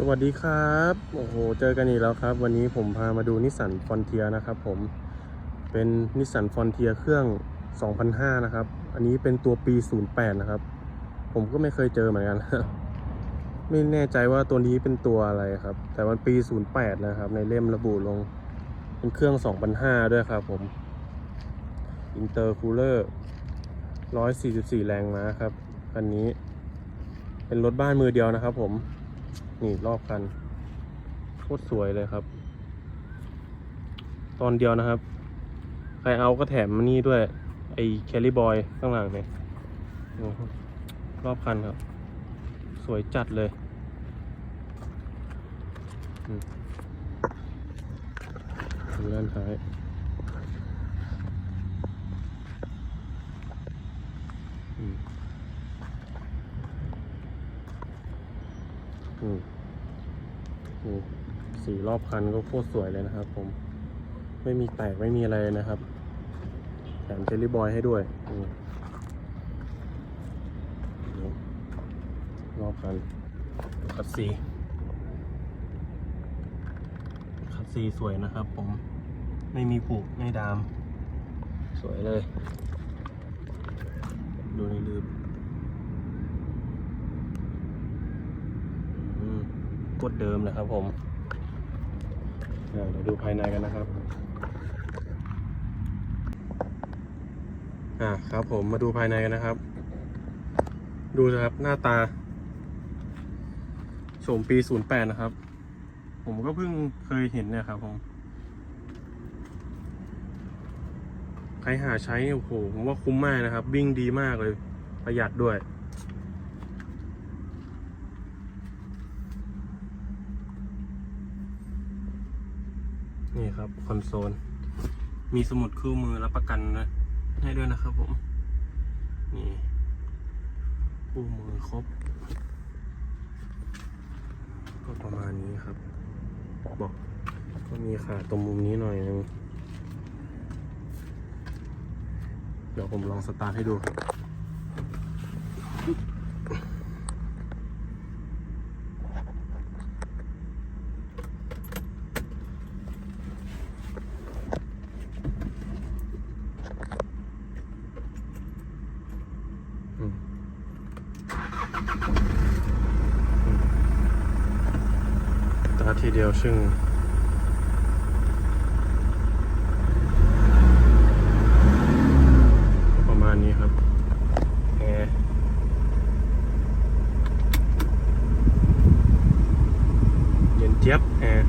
สวัสดีครับ โอ้โห เจอกันอีกแล้วครับ วันนี้ผมพามาดูนิสสันฟอนเทียนะครับผม เป็นนิสสันฟอนเทียเครื่อง 2005 นะครับ อันนี้เป็นตัวปี 08 นะครับ ผมก็ไม่เคยเจอเหมือนกัน ไม่แน่ใจว่าตัวนี้เป็นตัวอะไรครับ แต่มันปี 08 นะครับ ในเล่มระบุลง เป็นเครื่อง 2005 ด้วยครับผมอินเตอร์คูลเลอร์ 144 แรงม้าครับ คันนี้ เป็นรถบ้านมือเดียวนะครับผม นี่รอบคันโคตรสวยเลยครับ ตอนเดียวนะครับ ใครเอาก็แถมมานี่ด้วย ไอ้แคลรี่บอยข้างหลังเนี่ยรอบคันครับ สวยจัดเลยดูด้านท้ายอืม อืม นี่สีรอบคันก็โคตรสวยเลยนะครับ ผม ไม่มีแตกไม่มีอะไรเลยนะครับ แถมเจลลี่บอยให้ด้วยรอบคันคัดซีคัดซีสวยนะครับ ผม ไม่มีผูกไม่ดาม สวยเลย ดูในลืม อืม กดเดิมเลยครับผมเดี๋ยวดูภายในกันนะครับอ่าครับผมมาดูภายในกันนะครับ ดูนะครับหน้าตาโฉมปี 08 นะครับ ผมก็เพิ่งเคยเห็นเนี่ยครับผม ใครหาใช้โอ้โหผมว่าคุ้มมากนะครับ วิ่งดีมากเลย ประหยัดด้วย นี่ครับคอนโซล มีสมุดคู่มือรับประกันนะให้ด้วยนะครับผม นี่คู่มือครบ ก็ประมาณนี้ครับ บอกก็มีขาดตรงมุมนี้หน่อยนึงเดี๋ยวผมลองสตาร์ทให้ดูครับ ตาทีเดียวซึ่งประมาณนี้ครับแอร์เย็นเจี๊ยบแอร์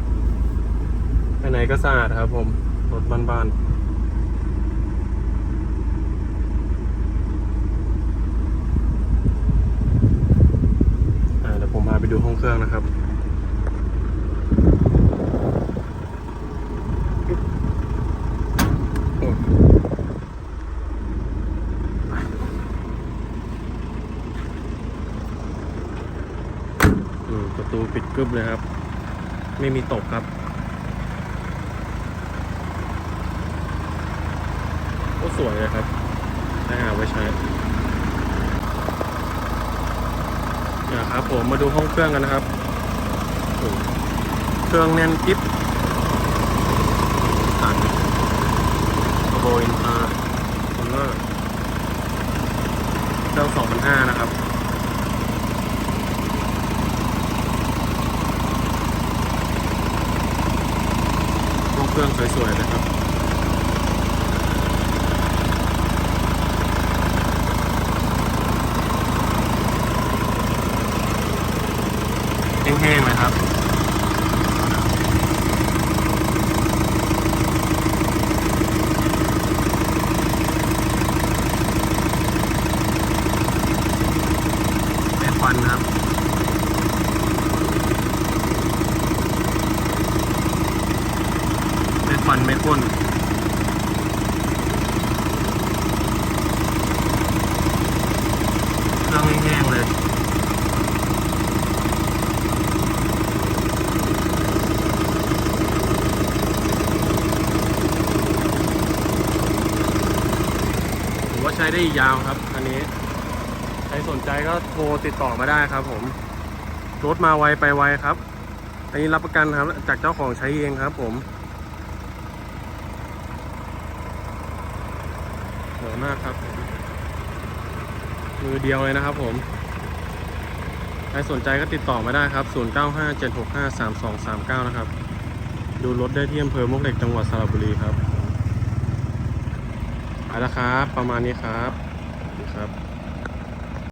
ภายในก็สะอาดครับผม รถบ้านๆ อ่าเดี๋ยวผมพา ไปดูห้องเครื่องนะครับประตูปิดกึบเลยครับ ไม่มีตกครับก็สวยเลยครับได้หาไว้ใช้ นะครับผมมาดูห้องเครื่องกันนะครับโอ้โหเครื่องแน่นกิ๊บตันโบอินเอร์คอลเลอร์เครื่อง2005นะครับห้องเครื่องสวยๆนะครับ แห้งๆเลยครับแม่ควันครับแม่ควันแม่ข้น เครื่องแห้งๆเลย ผมว่าใช้ ได้อีกยาวครับอันนี้ ใครสนใจก็โทรติดต่อมาได้ครับ ผมรถมาไวไปไวครับ อันนี้รับประกันครับ จากเจ้าของใช้เองครับ ผมสวยมากครับ มือเดียวเลยนะครับ ผมใครสนใจก็ติดต่อมาได้ครับ 0957653239 นะครับ ดูรถได้ที่อำเภอมวกเหล็กจังหวัดสระบุรีครับ เอาละครับ ประมาณนี้ครับครับ